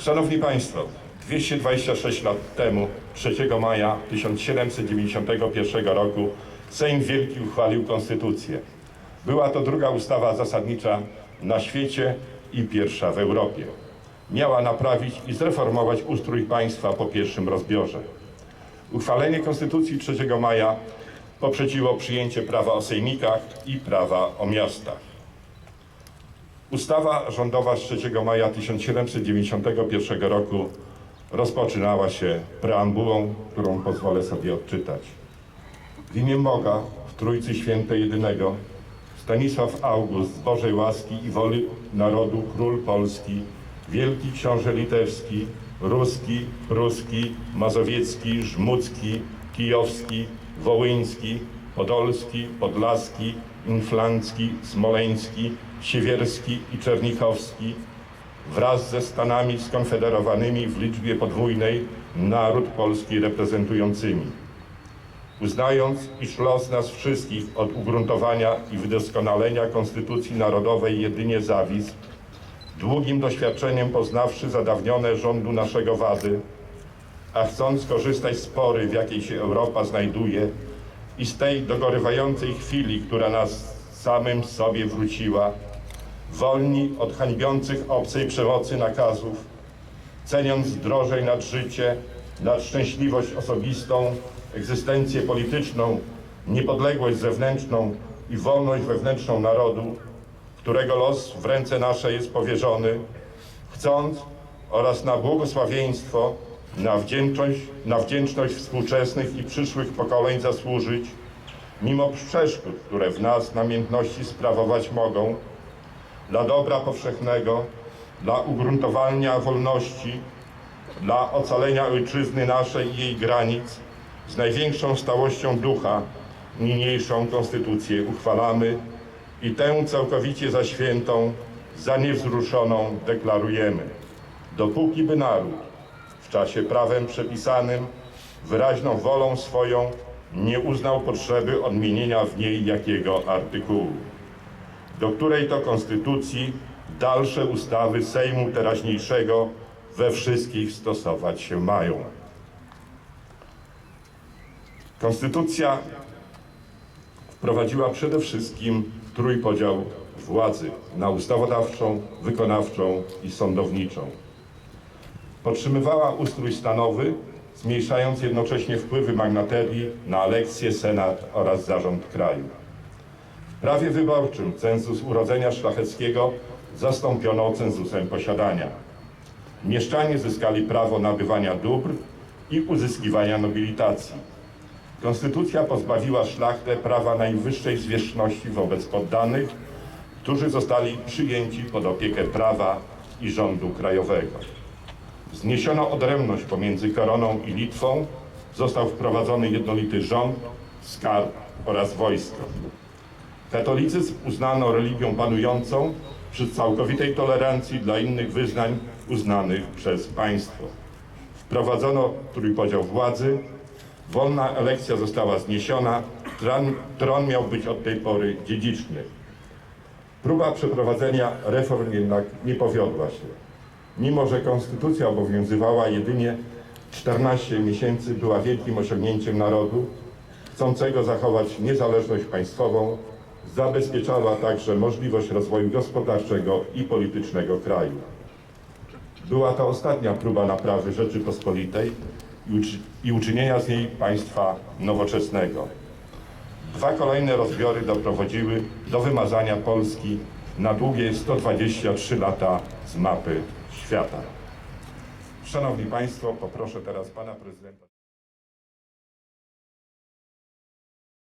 Szanowni Państwo, 226 lat temu, 3 maja 1791 roku, Sejm Wielki uchwalił Konstytucję. Była to druga ustawa zasadnicza na świecie i pierwsza w Europie. Miała naprawić i zreformować ustrój państwa po pierwszym rozbiorze. Uchwalenie Konstytucji 3 maja poprzedziło przyjęcie prawa o sejmikach i prawa o miastach. Ustawa rządowa z 3 maja 1791 roku rozpoczynała się preambułą, którą pozwolę sobie odczytać. W imię Boga, w Trójcy Świętej Jedynego, Stanisław August z Bożej łaski i woli narodu król Polski, wielki książę litewski, ruski, pruski, mazowiecki, żmudzki, kijowski, wołyński, podolski, podlaski, inflancki, smoleński, siewierski i czernichowski wraz ze Stanami skonfederowanymi w liczbie podwójnej naród polski reprezentującymi. Uznając, iż los nas wszystkich od ugruntowania i wydoskonalenia Konstytucji Narodowej jedynie zawisł, długim doświadczeniem poznawszy zadawnione rządu naszego wady, a chcąc korzystać z pory, w jakiej się Europa znajduje i z tej dogorywającej chwili, która nas samym sobie wróciła, wolni od hańbiących obcej przemocy nakazów, ceniąc drożej nad życie, nad szczęśliwość osobistą, egzystencję polityczną, niepodległość zewnętrzną i wolność wewnętrzną narodu, którego los w ręce nasze jest powierzony, chcąc oraz na błogosławieństwo, na wdzięczność, na wdzięczność współczesnych i przyszłych pokoleń zasłużyć, mimo przeszkód, które w nas namiętności sprawować mogą, dla dobra powszechnego, dla ugruntowania wolności, dla ocalenia ojczyzny naszej i jej granic, z największą stałością ducha niniejszą konstytucję uchwalamy i tę całkowicie za świętą, za niewzruszoną deklarujemy. Dopóki by naród w czasie prawem przepisanym wyraźną wolą swoją nie uznał potrzeby odmienienia w niej jakiego artykułu do której to konstytucji dalsze ustawy Sejmu teraźniejszego we wszystkich stosować się mają. Konstytucja wprowadziła przede wszystkim trójpodział władzy na ustawodawczą, wykonawczą i sądowniczą. Podtrzymywała ustrój stanowy, zmniejszając jednocześnie wpływy magnaterii na elekcję, senat oraz zarząd kraju. W prawie wyborczym cenzus urodzenia szlacheckiego zastąpiono cenzusem posiadania. Mieszczanie zyskali prawo nabywania dóbr i uzyskiwania nobilitacji. Konstytucja pozbawiła szlachtę prawa najwyższej zwierzchności wobec poddanych, którzy zostali przyjęci pod opiekę prawa i rządu krajowego. Zniesiono odrębność pomiędzy koroną i Litwą, został wprowadzony jednolity rząd, skarb oraz wojsko. Katolicyzm uznano religią panującą przy całkowitej tolerancji dla innych wyznań uznanych przez państwo. Wprowadzono trójpodział władzy, wolna elekcja została zniesiona, tron, tron miał być od tej pory dziedziczny. Próba przeprowadzenia reform jednak nie powiodła się. Mimo, że konstytucja obowiązywała jedynie 14 miesięcy, była wielkim osiągnięciem narodu, chcącego zachować niezależność państwową, zabezpieczała także możliwość rozwoju gospodarczego i politycznego kraju. Była to ostatnia próba naprawy Rzeczypospolitej i, i uczynienia z niej państwa nowoczesnego. Dwa kolejne rozbiory doprowadziły do wymazania Polski na długie 123 lata z mapy świata. Szanowni Państwo, poproszę teraz Pana Prezydenta.